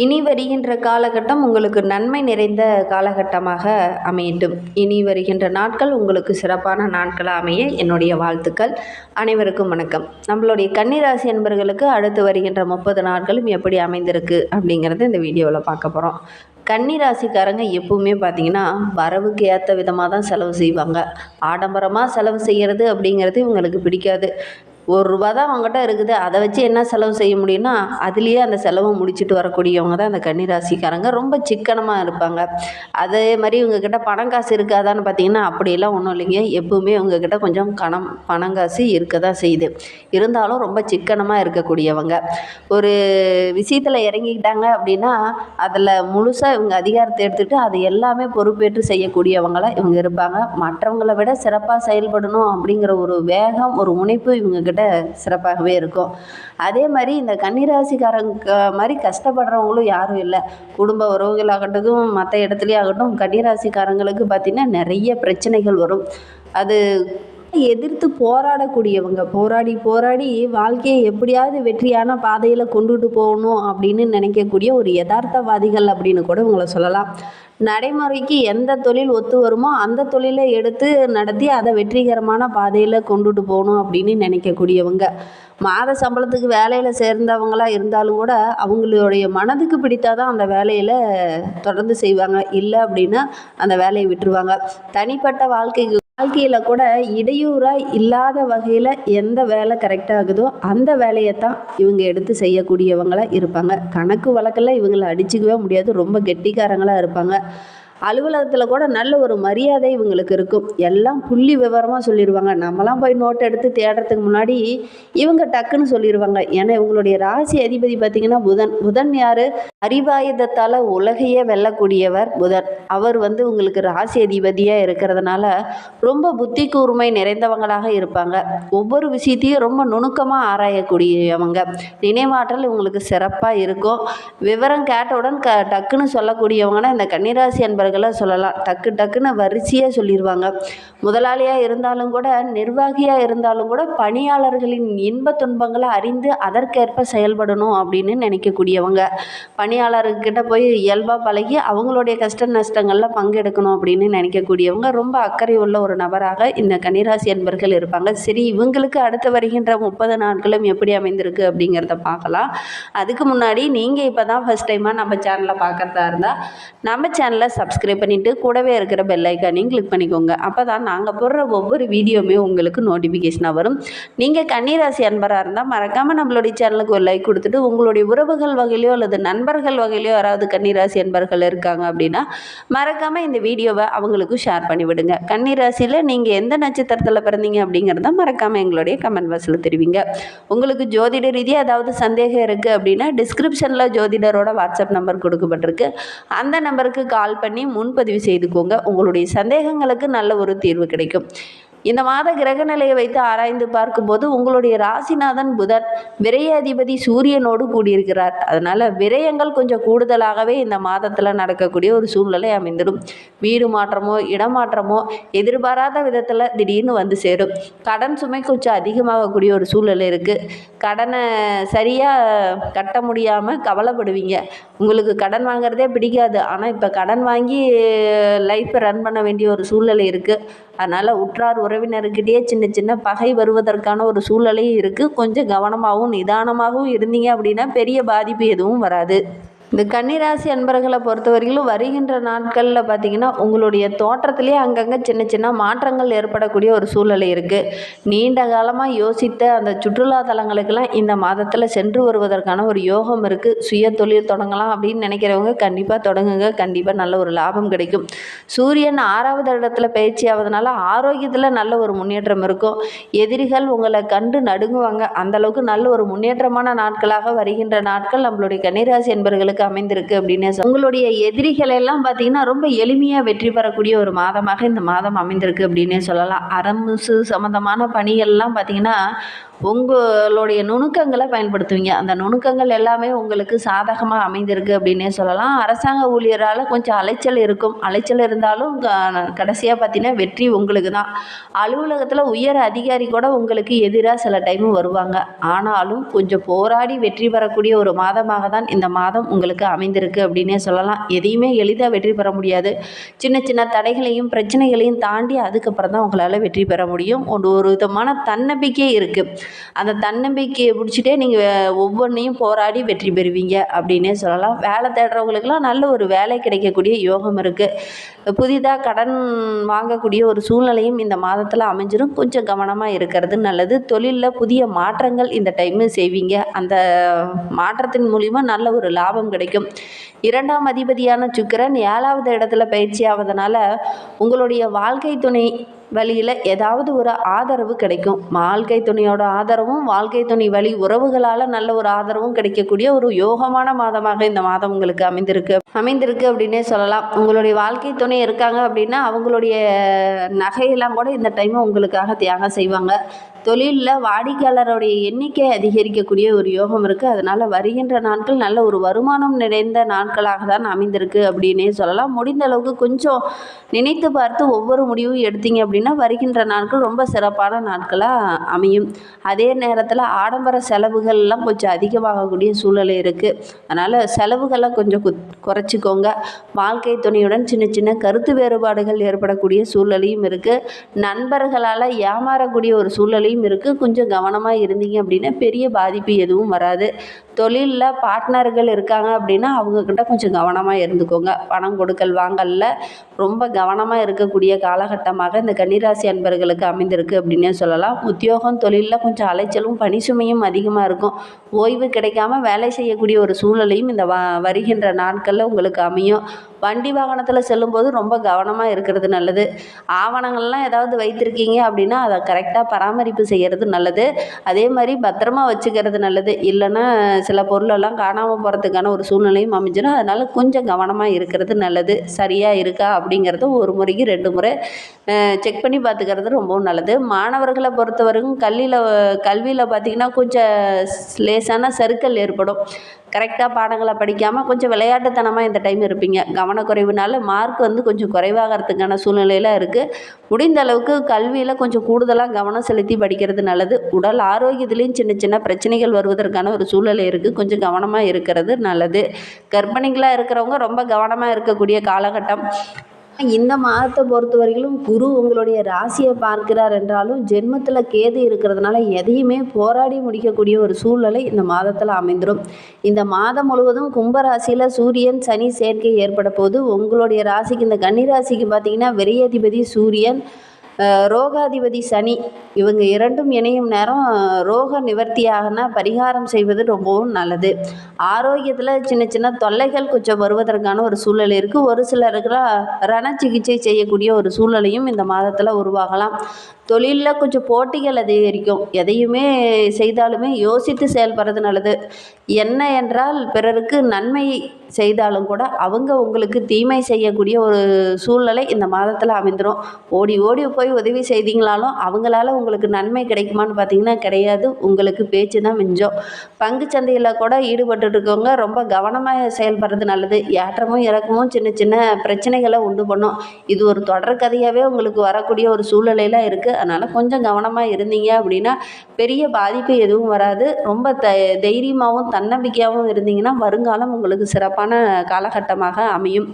இனி வருகின்ற காலகட்டம் உங்களுக்கு நன்மை நிறைந்த காலகட்டமாக அமையட்டும். இனி வருகின்ற நாட்கள் உங்களுக்கு சிறப்பான நாட்களாக அமைய என்னுடைய வாழ்த்துக்கள். அனைவருக்கும் வணக்கம். நம்மளுடைய கன்னிராசி என்பர்களுக்கு அடுத்து வருகின்ற முப்பது நாட்களும் எப்படி அமைந்திருக்கு அப்படிங்கிறத இந்த வீடியோவில் பார்க்க போகிறோம் கன்னிராசிக்காரங்க எப்பவுமே பார்த்தீங்கன்னா வரவுக்கு ஏற்ற விதமாக தான் செலவு செய்வாங்க. ஆடம்பரமாக செலவு செய்கிறது அப்படிங்கிறது இவங்களுக்கு பிடிக்காது. ஒரு ரூபா தான் அவங்ககிட்ட இருக்குது. அதை வச்சு என்ன செலவு செய்ய முடியும்னா அதுலேயே அந்த செலவை முடிச்சுட்டு வரக்கூடியவங்க தான் அந்த கன்னிராசிக்காரங்க. ரொம்ப சிக்கனமாக இருப்பாங்க. அதே மாதிரி இவங்கக்கிட்ட பணம் காசு இருக்காதான்னு பார்த்தீங்கன்னா அப்படியெல்லாம் ஒன்றும் இல்லைங்க. எப்பவுமே இவங்கக்கிட்ட கொஞ்சம் கணம் பணம் காசு இருக்க தான் செய்யுது. இருந்தாலும் ரொம்ப சிக்கனமாக இருக்கக்கூடியவங்க. ஒரு விஷயத்தில் இறங்கிக்கிட்டாங்க அப்படின்னா அதில் முழுசாக இவங்க அதிகாரத்தை எடுத்துகிட்டு அது எல்லாமே பொறுப்பேற்று செய்யக்கூடியவங்களாக இவங்க இருப்பாங்க. மற்றவங்களை விட சிறப்பாக செயல்படணும் அப்படிங்கிற ஒரு வேகம் ஒரு முனைப்பு இவங்கக்கிட்ட சிறப்பாகவே இருக்கும். அதே மாதிரி இந்த கன்னிராசிக்காரங்க மாதிரி கஷ்டப்படுறவங்களும் யாரும் இல்லை. குடும்ப உறவுகளாகட்டும் மற்ற இடத்துலையும் ஆகட்டும் கன்னிராசிக்காரங்களுக்கு பார்த்திங்கன்னா நிறைய பிரச்சனைகள் வரும். அது எதிர்த்து போராடக்கூடியவங்க. போராடி போராடி வாழ்க்கையை எப்படியாவது வெற்றியான பாதையில் கொண்டுட்டு போகணும் அப்படின்னு நினைக்கக்கூடிய ஒரு யதார்த்தவாதிகள் அப்படின்னு கூட உங்களை சொல்லலாம். நடைமுறைக்கு எந்த தொழில் ஒத்து வருமோ அந்த தொழிலை எடுத்து நடத்தி அதை வெற்றிகரமான பாதையில் கொண்டுட்டு போகணும் அப்படின்னு நினைக்கக்கூடியவங்க. மாத சம்பளத்துக்கு வேலையில் சேர்ந்தவங்களா இருந்தாலும் கூட அவங்களுடைய மனதுக்கு பிடித்தாதான் அந்த வேலையில் தொடர்ந்து செய்வாங்க. இல்லை அப்படின்னா அந்த வேலையை விட்டுருவாங்க. தனிப்பட்ட வாழ்க்கைக்கு வாழ்க்கையில் கூட இடையூறாக இல்லாத வகையில் எந்த வேலை கரெக்டாகுதோ அந்த வேலையை தான் இவங்க எடுத்து செய்யக்கூடியவங்களாக இருப்பாங்க. கணக்கு வழக்கில் இவங்களை அடிச்சுக்கவே முடியாது. ரொம்ப கெட்டிக்காரங்களாக இருப்பாங்க. அலுவலகத்தில் கூட நல்ல ஒரு மரியாதை இவங்களுக்கு இருக்கும். எல்லாம் புள்ளி விவரமாக சொல்லிடுவாங்க. நம்மலாம் போய் நோட் எடுத்து தேடுறதுக்கு முன்னாடி இவங்க டக்குன்னு சொல்லிடுவாங்க. ஏன்னா இவங்களுடைய ராசி அதிபதி பார்த்திங்கன்னா புதன். புதன் யார்? அறிவாயுதத்தால் உலகையே வெல்லக்கூடியவர் புதன். அவர் வந்து உங்களுக்கு ராசி அதிபதியாக இருக்கிறதுனால ரொம்ப புத்தி கூர்மை நிறைந்தவங்களாக இருப்பாங்க. ஒவ்வொரு விஷயத்தையும் ரொம்ப நுணுக்கமாக ஆராயக்கூடியவங்க. நினைவாற்றல் உங்களுக்கு சிறப்பாக இருக்கும். விவரம் கேட்டவுடன் க டக்குன்னு சொல்லக்கூடியவங்கன்னா இந்த கன்னிராசி அன்பர்களை சொல்லலாம். டக்கு டக்குன்னு வரிசையாக சொல்லிடுவாங்க முதலாளியாக இருந்தாலும் கூட நிர்வாகியாக இருந்தாலும் கூட பணியாளர்களின் இன்ப துன்பங்களை அறிந்து அதற்கேற்ப செயல்படணும் அப்படின்னு நினைக்கக்கூடியவங்க. பணி பணியாளர்கிட்ட போய் இயல்பாக பழகி அவங்களுடைய கஷ்ட நஷ்டங்களில் பங்கெடுக்கணும் அப்படின்னு நினைக்கக்கூடியவங்க ரொம்ப அக்கறை உள்ள ஒரு நபராக இந்த கன்னிராசி அன்பர்கள் இருப்பாங்க. சரி இவங்களுக்கு அடுத்து வருகின்ற முப்பது நாட்களும் எப்படி அமைந்திருக்கு அப்படிங்கிறத பார்க்கலாம். அதுக்கு முன்னாடி நீங்கள் இப்போ தான் ஃபஸ்ட் டைமாக நம்ம சேனலை பார்க்குறதா இருந்தால் நம்ம சேனலை சப்ஸ்கிரைப் பண்ணிவிட்டு கூடவே இருக்கிற பெல் ஐக்கானையும் கிளிக் பண்ணிக்கோங்க. அப்போ தான் நாங்கள் போடுற ஒவ்வொரு வீடியோவுமே உங்களுக்கு நோட்டிஃபிகேஷனாக வரும். நீங்கள் கன்னிராசி அன்பராக இருந்தால் மறக்காமல் நம்மளுடைய சேனலுக்கு ஒரு லைக் கொடுத்துட்டு உங்களுடைய உறவுகள் வகையிலையோ அல்லது நண்பர்கள் வகையிலையோ யாராவது கன்னிராசி அன்பர்கள் இருக்காங்க அப்படின்னா மறக்காமல் இந்த வீடியோவை அவங்களுக்கும் ஷேர் பண்ணிவிடுங்க கன்னிராசியில் நீங்கள் எந்த நட்சத்திரத்தில் பிறந்தீங்க அப்படிங்கிறத மறக்காமல் எங்களுடைய கமெண்ட் பாக்ஸில் தெரிவிங்க. உங்களுக்கு ஜோதிட ரீதியாக ஏதாவது சந்தேகம் இருக்குது அப்படின்னா டிஸ்கிரிப்ஷனில் ஜோதிடரோட வாட்ஸ்அப் நம்பர் கொடுக்கப்பட்டிருக்கு. அந்த நம்பருக்கு கால் பண்ணி முன்பதிவு செய்துக்கோங்க. உங்களுடைய சந்தேகங்களுக்கு நல்ல ஒரு தீர்வு கிடைக்கும். இந்த மாத கிரக நிலையை வைத்து ஆராய்ந்து பார்க்கும்போது உங்களுடைய ராசிநாதன் புதன் விரயாதிபதி சூரியனோடு கூடியிருக்கிறார். அதனால் விரயங்கள் கொஞ்சம் கூடுதலாகவே இந்த மாதத்தில் நடக்கக்கூடிய ஒரு சூழ்நிலை அமைந்துடும். வீடு மாற்றமோ இடமாற்றமோ எதிர்பாராத விதத்தில் திடீர்னு வந்து சேரும். கடன் சுமை கொஞ்சம் அதிகமாகக்கூடிய ஒரு சூழ்நிலை இருக்குது கடனை சரியாக கட்ட முடியாமல் கவலைப்படுவீங்க. உங்களுக்கு கடன் வாங்குறதே பிடிக்காது. ஆனால் இப்போ கடன் வாங்கி லைஃப்பை ரன் பண்ண வேண்டிய ஒரு சூழ்நிலை இருக்குது அதனால் உற்றார் உறவினர்கிட்டயே சின்ன சின்ன பகை வருவதற்கான ஒரு சூழ்நிலையும் இருக்குது கொஞ்சம் கவனமாகவும் நிதானமாகவும் இருந்தீங்க அப்படின்னா பெரிய பாதிப்பு எதுவும் வராது. இந்த கன்னிராசி அன்பர்களை பொறுத்த வரையிலும் வருகின்ற நாட்களில் பார்த்திங்கன்னா உங்களுடைய தோற்றத்திலே அங்கங்கே சின்ன சின்ன மாற்றங்கள் ஏற்படக்கூடிய ஒரு சூழ்நிலை இருக்குது நீண்ட காலமாக யோசித்த அந்த சுற்றுலா தலங்களுக்கெல்லாம் இந்த மாதத்தில் சென்று வருவதற்கான ஒரு யோகம் இருக்குது சுய தொழில் தொடங்கலாம் அப்படின்னு நினைக்கிறவங்க கண்டிப்பாக தொடங்குங்க. கண்டிப்பாக நல்ல ஒரு லாபம் கிடைக்கும். சூரியன் ஆறாவது இடத்துல பயிற்சி ஆவதனால ஆரோக்கியத்தில் நல்ல ஒரு முன்னேற்றம் இருக்கும். எதிரிகள் உங்களை கண்டு நடுங்குவாங்க. அந்தளவுக்கு நல்ல ஒரு முன்னேற்றமான நாட்களாக வருகின்ற நாட்கள் நம்மளுடைய கன்னிராசி என்பர்களுக்கு அமைந்திருக்கு அப்படின்னு உங்களுடைய எதிரிகளை எல்லாம் பார்த்தீங்கன்னா ரொம்ப எளிமையாக வெற்றி பெறக்கூடிய ஒரு மாதமாக இந்த மாதம் அமைந்திருக்கு அப்படின்னே சொல்லலாம். அரமுசு சம்மந்தமான பணிகள்லாம் பார்த்தீங்கன்னா உங்களுடைய நுணுக்கங்களை பயன்படுத்துவீங்க. அந்த நுணுக்கங்கள் எல்லாமே உங்களுக்கு சாதகமாக அமைந்திருக்கு அப்படின்னே சொல்லலாம். அரசாங்க ஊழியரால் கொஞ்சம் அலைச்சல் இருக்கும். அலைச்சல் இருந்தாலும் கடைசியாக பார்த்தீங்கன்னா வெற்றி உங்களுக்கு தான். அலுவலகத்தில் உயர் அதிகாரி கூட உங்களுக்கு எதிராக சில டைம் வருவாங்க. ஆனாலும் கொஞ்சம் போராடி வெற்றி பெறக்கூடிய ஒரு மாதமாக தான் இந்த மாதம் உங்களுக்கு அமைந்திருக்கு அப்படின்னே சொல்லலாம். எதையுமே எளிதாக வெற்றி பெற முடியாது. சின்ன சின்ன தடைகளையும் பிரச்சனைகளையும் தாண்டி அதுக்கப்புறம் தான் உங்களால் வெற்றி பெற முடியும். ஒரு ஒரு விதமான தன்னம்பிக்கை இருக்குது அந்த தன்னம்பிக்கையை பிடிச்சிட்டே நீங்கள் ஒவ்வொன்றையும் போராடி வெற்றி பெறுவீங்க அப்படின்னே சொல்லலாம். வேலை தேடுறவங்களுக்கெல்லாம் நல்ல ஒரு வேலை கிடைக்கக்கூடிய யோகம் இருக்குது புதிதாக கடன் வாங்கக்கூடிய ஒரு சூழ்நிலையும் இந்த மாதத்தில் அமைஞ்சிடும் கொஞ்சம் கவனமாக இருக்கிறது நல்லது. தொழிலில் புதிய மாற்றங்கள் இந்த டைமு செய்வீங்க. அந்த மாற்றத்தின் மூலிமா நல்ல ஒரு லாபம் கிடைக்கும். இரண்டாம் அதிபதியான சுக்கிரன் ஏழாவது இடத்துல பயிற்சி ஆவதனால உங்களுடைய வாழ்க்கை துணை வழியில் ஏதாவது ஒரு ஆதரவு கிடைக்கும். வாழ்க்கை துணையோட ஆதரவும் வாழ்க்கை துணை வழி உறவுகளால் நல்ல ஒரு ஆதரவும் கிடைக்கக்கூடிய ஒரு யோகமான மாதமாக இந்த மாதம் உங்களுக்கு அமைந்திருக்கு. அமைந்திருக்கு அப்படின்னே சொல்லலாம். உங்களுடைய வாழ்க்கை துணை இருக்காங்க அப்படின்னா அவங்களுடைய நகையெல்லாம் கூட இந்த டைம் உங்களுக்காக தியாகம் செய்வாங்க. தொழிலில் வாடிக்கையாளருடைய எண்ணிக்கை அதிகரிக்கக்கூடிய ஒரு யோகம் இருக்குது அதனால் வருகின்ற நாட்கள் நல்ல ஒரு வருமானம் நிறைந்த நாட்களாக தான் அமைந்திருக்கு அப்படின்னே சொல்லலாம். முடிந்த அளவுக்கு கொஞ்சம் நினைத்து பார்த்து ஒவ்வொரு முடிவும் எடுத்தீங்க அப்படின்னா வருகின்ற நாட்கள் ரொம்ப சிறப்பான நாட்களாக அமையும். அதே நேரத்தில் ஆடம்பர செலவுகள்லாம் கொஞ்சம் அதிகமாகக்கூடிய சூழ்நிலை இருக்குது அதனால் செலவுகளை கொஞ்சம் கு குறைச்சிக்கோங்க. வாழ்க்கை துணையுடன் சின்ன சின்ன கருத்து வேறுபாடுகள் ஏற்படக்கூடிய சூழலையும் இருக்குது நண்பர்களால் ஏமாறக்கூடிய ஒரு சூழலையும் சூழ்நிலையும் இருக்குது கொஞ்சம் கவனமாக இருந்தீங்க அப்படின்னா பெரிய பாதிப்பு எதுவும் வராது. தொழிலில் பார்ட்னர்கள் இருக்காங்க அப்படின்னா அவங்கக்கிட்ட கொஞ்சம் கவனமாக இருந்துக்கோங்க. பணம் கொடுக்கல் வாங்கலில். ரொம்ப கவனமாக இருக்கக்கூடிய காலகட்டமாக இந்த கன்னிராசி அன்பர்களுக்கு அமைந்திருக்கு அப்படின்னே சொல்லலாம். உத்தியோகம் தொழிலில் கொஞ்சம் அலைச்சலும் பணி சுமையும் அதிகமாக இருக்கும். ஓய்வு கிடைக்காம வேலை செய்யக்கூடிய ஒரு சூழ்நிலையும் இந்த வ வருகின்ற நாட்களில் உங்களுக்கு அமையும். வண்டி வாகனத்தில் செல்லும்போது ரொம்ப கவனமாக இருக்கிறது நல்லது. ஆவணங்கள்லாம் ஏதாவது வைத்திருக்கீங்க அப்படின்னா அதை கரெக்டாக பராமரிப்பு செய்கிறது நல்லது. அதே மாதிரி பத்திரமா வச்சுக்கிறது நல்லது. இல்லைன்னா சில பொருளெல்லாம் காணாமல் போகிறதுக்கான ஒரு சூழ்நிலையும் அமைஞ்சிடும் அதனால் கொஞ்சம் கவனமாக இருக்கிறது நல்லது. சரியாக இருக்கா அப்படிங்கிறத ஒரு முறைக்கு ரெண்டு முறை செக் பண்ணி பார்த்துக்கிறது ரொம்பவும் நல்லது. மாணவர்களை பொறுத்தவரைக்கும் கல்வியில் கல்வியில் பார்த்திங்கன்னா கொஞ்சம் லேசான சறுக்கல் ஏற்படும். கரெக்டாக பாடங்களை படிக்காமல் கொஞ்சம் விளையாட்டுத்தனமாக இந்த டைம் இருப்பீங்க. கவனக்குறைவுனால மார்க் வந்து கொஞ்சம் குறைவாகிறதுக்கான சூழ்நிலையில் இருக்குது முடிந்த அளவுக்கு கல்வியில் கொஞ்சம் கூடுதலாக கவனம் செலுத்தி படிக்கிறது நல்லது. உடல் ஆரோக்கியத்துலேயும் சின்ன சின்ன பிரச்சனைகள் வருவதற்கான ஒரு சூழ்நிலை இருக்குது கொஞ்சம் கவனமாக இருக்கிறது நல்லது. கர்ப்பிணிகளாக இருக்கிறவங்க ரொம்ப கவனமாக இருக்கக்கூடிய காலகட்டம். இந்த மாதத்தை பொறுத்த வரையிலும் குரு உங்களுடைய ராசியை பார்க்கிறார் என்றாலும் ஜென்மத்தில் கேது இருக்கிறதுனால எதையுமே போராடி முடிக்கக்கூடிய ஒரு சூழ்நிலை இந்த மாதத்தில் அமைந்துடும் இந்த மாதம் முழுவதும் கும்பராசியில் சூரியன் சனி சேர்க்கை ஏற்பட போது உங்களுடைய ராசிக்கு இந்த கன்னி ராசிக்கு பார்த்தீங்கன்னா விரையதிபதி சூரியன் ரோகாதிபதி சனி இவங்க இரண்டும் இணையும் நேரம் ரோக நிவர்த்தியாகனா பரிகாரம் செய்வது ரொம்பவும் நல்லது. ஆரோக்கியத்தில் சின்ன சின்ன தொல்லைகள் கொஞ்சம் வருவதற்கான ஒரு சூழ்நிலை இருக்குது ஒரு சிலருக்குலாம் ரண சிகிச்சை செய்யக்கூடிய ஒரு சூழ்நிலையும் இந்த மாதத்தில் உருவாகலாம். தொழிலில் கொஞ்சம் போட்டிகள் அதிகரிக்கும். எதையுமே செய்தாலுமே யோசித்து செயல்படுறது நல்லது. என்ன என்றால் பிறருக்கு நன்மை செய்தாலும் கூட அவங்க உங்களுக்கு தீமை செய்யக்கூடிய ஒரு சூழ்நிலை இந்த மாதத்தில் அமைந்துடும் ஓடி ஓடி போய் போய் உதவி செய்தீங்களாலும் அவங்களால உங்களுக்கு நன்மை கிடைக்குமான்னு பார்த்தீங்கன்னா கிடையாது. உங்களுக்கு பேச்சு தான் மிஞ்சம். பங்கு சந்தையில் கூட ஈடுபட்டு இருக்கவங்க ரொம்ப கவனமாக செயல்படுறது நல்லது. ஏற்றமும் இறக்கமும் சின்ன சின்ன பிரச்சனைகளை உண்டு பண்ணும். இது ஒரு தொடர் கதையாகவே உங்களுக்கு வரக்கூடிய ஒரு சூழ்நிலையெல்லாம் இருக்குது அதனால் கொஞ்சம் கவனமாக இருந்தீங்க அப்படின்னா பெரிய பாதிப்பு எதுவும் வராது. ரொம்ப த தைரியமாகவும் தன்னம்பிக்கையாகவும் இருந்தீங்கன்னா வருங்காலம் உங்களுக்கு சிறப்பான காலகட்டமாக அமையும்.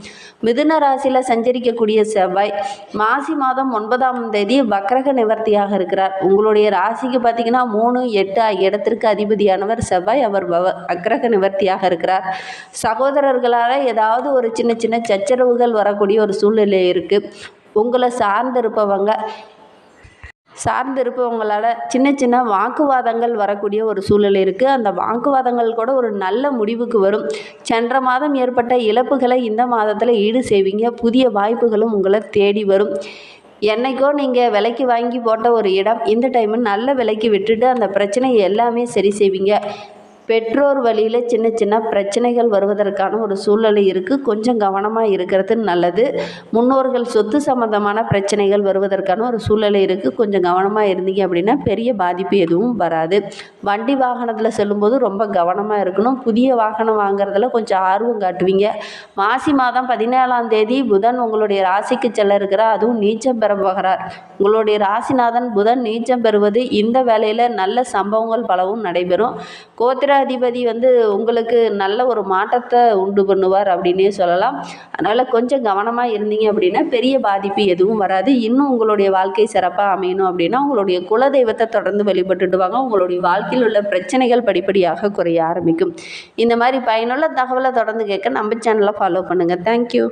மிதுன ராசியில் சஞ்சரிக்கக்கூடிய செவ்வாய் மாசி மாதம் ஒன்பதாம் தேதி வக்கரக நிவர்த்தியாக இருக்கிறார். உங்களுடைய ராசிக்கு பார்த்தீங்கன்னா மூணு எட்டு இடத்திற்கு அதிபதியானவர் செவ்வாய். அவர் வ அக்ரக நிவர்த்தியாக இருக்கிறார். சகோதரர்களால் ஏதாவது ஒரு சின்ன சின்ன சச்சரவுகள் வரக்கூடிய ஒரு சூழ்நிலை இருக்குது உங்களை சார்ந்திருப்பவங்க சார்ந்து இருப்பவங்களால் சின்ன சின்ன வாக்குவாதங்கள் வரக்கூடிய ஒரு சூழ்நிலை இருக்குது அந்த வாக்குவாதங்கள் கூட ஒரு நல்ல முடிவுக்கு வரும். சென்ற மாதம் ஏற்பட்ட இழப்புகளை இந்த மாதத்தில் ஈடு செய்வீங்க. புதிய வாய்ப்புகளும் உங்களை தேடி வரும். என்னைக்கோ நீங்கள் விலைக்கு வாங்கி போட்ட ஒரு இடம் இந்த டைமு நல்ல விலைக்கு விட்டுட்டு அந்த பிரச்சனையை எல்லாமே சரி செய்வீங்க. பெற்றோர் வழியில் சின்ன சின்ன பிரச்சனைகள் வருவதற்கான ஒரு சூழ்நிலை இருக்குது கொஞ்சம் கவனமாக இருக்கிறது நல்லது. முன்னோர்கள் சொத்து சம்மந்தமான பிரச்சனைகள் வருவதற்கான ஒரு சூழ்நிலை இருக்குது கொஞ்சம் கவனமாக இருந்தீங்க அப்படின்னா பெரிய பாதிப்பு எதுவும் வராது. வண்டி வாகனத்தில் செல்லும்போது ரொம்ப கவனமாக இருக்கணும். புதிய வாகனம் வாங்குறதுல கொஞ்சம் ஆர்வம் காட்டுவீங்க. மாசி மாதம் பதினேழாம் தேதி புதன் உங்களுடைய ராசிக்கு செல்ல இருக்கிறார் அதுவும் நீச்சம் பெற போகிறார். உங்களுடைய ராசிநாதன் புதன் நீச்சம் பெறுவது இந்த வேலையில் நல்ல சம்பவங்கள் பலவும் நடைபெறும். அதிபதி வந்து உங்களுக்கு நல்ல ஒரு மாற்றத்தை உண்டு பண்ணுவார் அப்படின்னே சொல்லலாம். அதனால் கொஞ்சம் கவனமாக இருந்தீங்க அப்படின்னா பெரிய பாதிப்பு எதுவும் வராது. இன்னும் உங்களுடைய வாழ்க்கை சிறப்பாக அமையணும் அப்படின்னா உங்களுடைய குலதெய்வத்தை தொடர்ந்து வழிபட்டுட்டு வாங்க உங்களுடைய வாழ்க்கையில் உள்ள பிரச்சனைகள் படிப்படியாக குறைய ஆரம்பிக்கும். இந்த மாதிரி பயனுள்ள தகவலை தொடர்ந்து கேட்க நம்ம சேனலை ஃபாலோ பண்ணுங்கள் தேங்க்யூ